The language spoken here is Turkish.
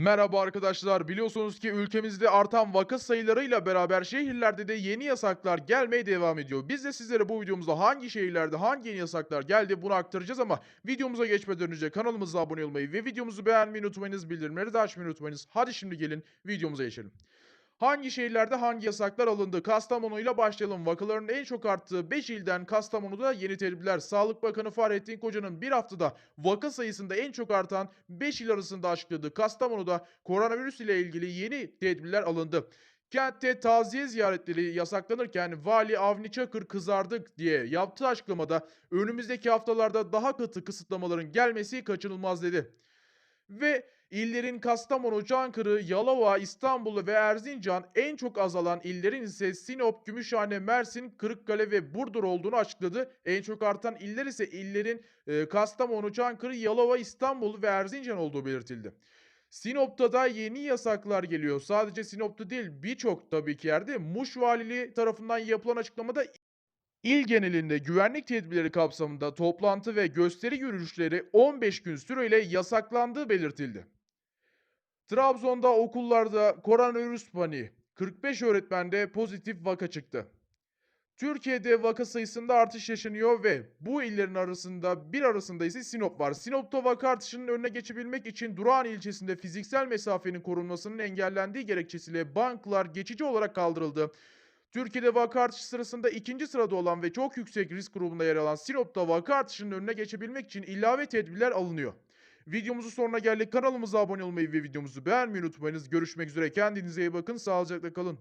Merhaba arkadaşlar. Biliyorsunuz ki ülkemizde artan vaka sayılarıyla beraber şehirlerde de yeni yasaklar gelmeye devam ediyor. Biz de sizlere bu videomuzda hangi şehirlerde hangi yeni yasaklar geldi bunu aktaracağız ama videomuza geçmeden önce kanalımıza abone olmayı ve videomuzu beğenmeyi unutmayınız, bildirimleri de açmayı unutmayınız. Hadi şimdi gelin videomuza geçelim. Hangi şehirlerde hangi yasaklar alındı? Kastamonu ile başlayalım. Vakaların en çok arttığı 5 ilden Kastamonu'da yeni tedbirler. Sağlık Bakanı Fahrettin Koca'nın bir haftada vaka sayısında en çok artan 5 il arasında açıkladığı Kastamonu'da koronavirüs ile ilgili yeni tedbirler alındı. Kentte taziye ziyaretleri yasaklanırken Vali Avni Çakır kızardık diye yaptığı açıklamada önümüzdeki haftalarda daha katı kısıtlamaların gelmesi kaçınılmaz dedi. Ve illerin Kastamonu, Çankırı, Yalova, İstanbul ve Erzincan en çok azalan illerin ise Sinop, Gümüşhane, Mersin, Kırıkkale ve Burdur olduğunu açıkladı. En çok artan iller ise illerin e, Kastamonu, Çankırı, Yalova, İstanbul ve Erzincan olduğu belirtildi. Sinop'ta da yeni yasaklar geliyor. Sadece Sinop'ta değil birçok tabii ki yerde Muş Valiliği tarafından yapılan açıklamada İl genelinde güvenlik tedbirleri kapsamında toplantı ve gösteri yürüyüşleri 15 gün süreyle yasaklandığı belirtildi. Trabzon'da okullarda koronavirüs paniği. 45 öğretmende pozitif vaka çıktı. Türkiye'de vaka sayısında artış yaşanıyor ve bu illerin arasında bir arasında ise Sinop var. Sinop'ta vaka artışının önüne geçebilmek için Durağan ilçesinde fiziksel mesafenin korunmasının engellendiği gerekçesiyle banklar geçici olarak kaldırıldı. Türkiye'de vaka artışı sırasında ikinci sırada olan ve çok yüksek risk grubunda yer alan Sinop'ta vaka artışının önüne geçebilmek için ilave tedbirler alınıyor. Videomuzun sonuna geldik. Kanalımıza abone olmayı ve videomuzu beğenmeyi unutmayınız. Görüşmek üzere. Kendinize iyi bakın. Sağlıcakla kalın.